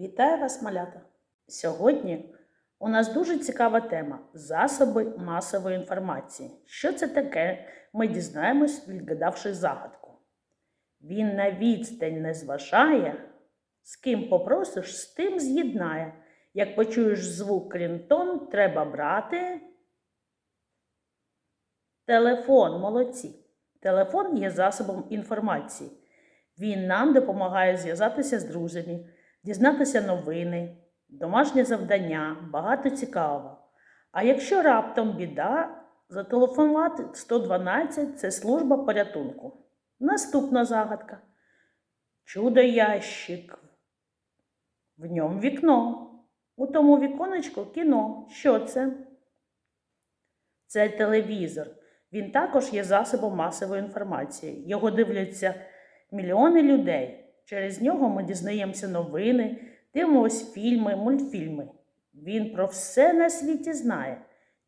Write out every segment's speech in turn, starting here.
Вітаю вас, малята! Сьогодні у нас дуже цікава тема засоби масової інформації. Що це таке? Ми дізнаємось, відгадавши загадку. Він на відстань не зважає, з ким попросиш, з тим з'єднає. Як почуєш звук крінтон, треба брати. Телефон, молодці. Телефон є засобом інформації. Він нам допомагає зв'язатися з друзями, дізнатися новини, домашнє завдання, багато цікавого. А якщо раптом біда, зателефонувати 112 це служба порятунку. Наступна загадка. Чудо ящик. В ньому вікно. У тому віконечку кіно. Що це? Це телевізор. Він також є засобом масової інформації. Його дивляться мільйони людей. Через нього ми дізнаємося новини, дивимось фільми, мультфільми. Він про все на світі знає.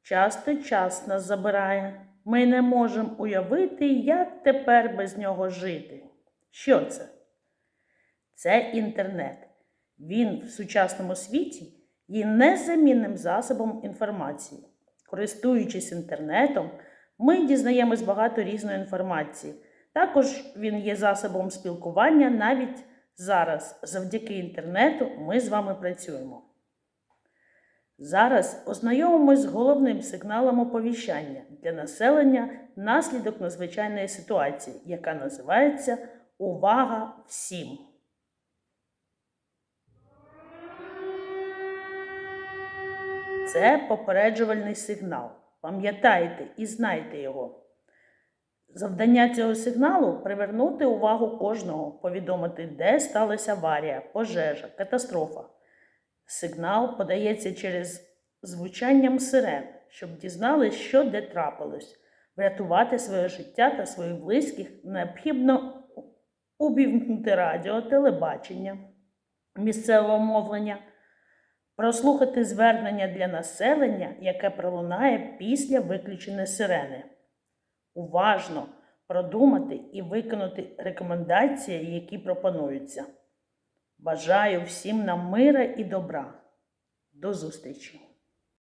Часто час нас забирає. Ми не можемо уявити, як тепер без нього жити. Що це? Це інтернет. Він в сучасному світі є незамінним засобом інформації. Користуючись інтернетом, ми дізнаємось багато різної інформації. Також він є засобом спілкування навіть зараз. Завдяки інтернету ми з вами працюємо. Зараз ознайомимось з головним сигналом оповіщання для населення внаслідок надзвичайної ситуації, яка називається Увага всім. Це попереджувальний сигнал. Пам'ятайте і знайте його. Завдання цього сигналу привернути увагу кожного, повідомити, де сталася аварія, пожежа, катастрофа. Сигнал подається через звучанням сирен, щоб дізнались, що де трапилось. Врятувати своє життя та своїх близьких необхідно увімкнути радіо, телебачення, місцевого мовлення, прослухати звернення для населення, яке пролунає після виключення сирени. Уважно продумати і виконати рекомендації, які пропонуються. Бажаю всім нам мира і добра. До зустрічі!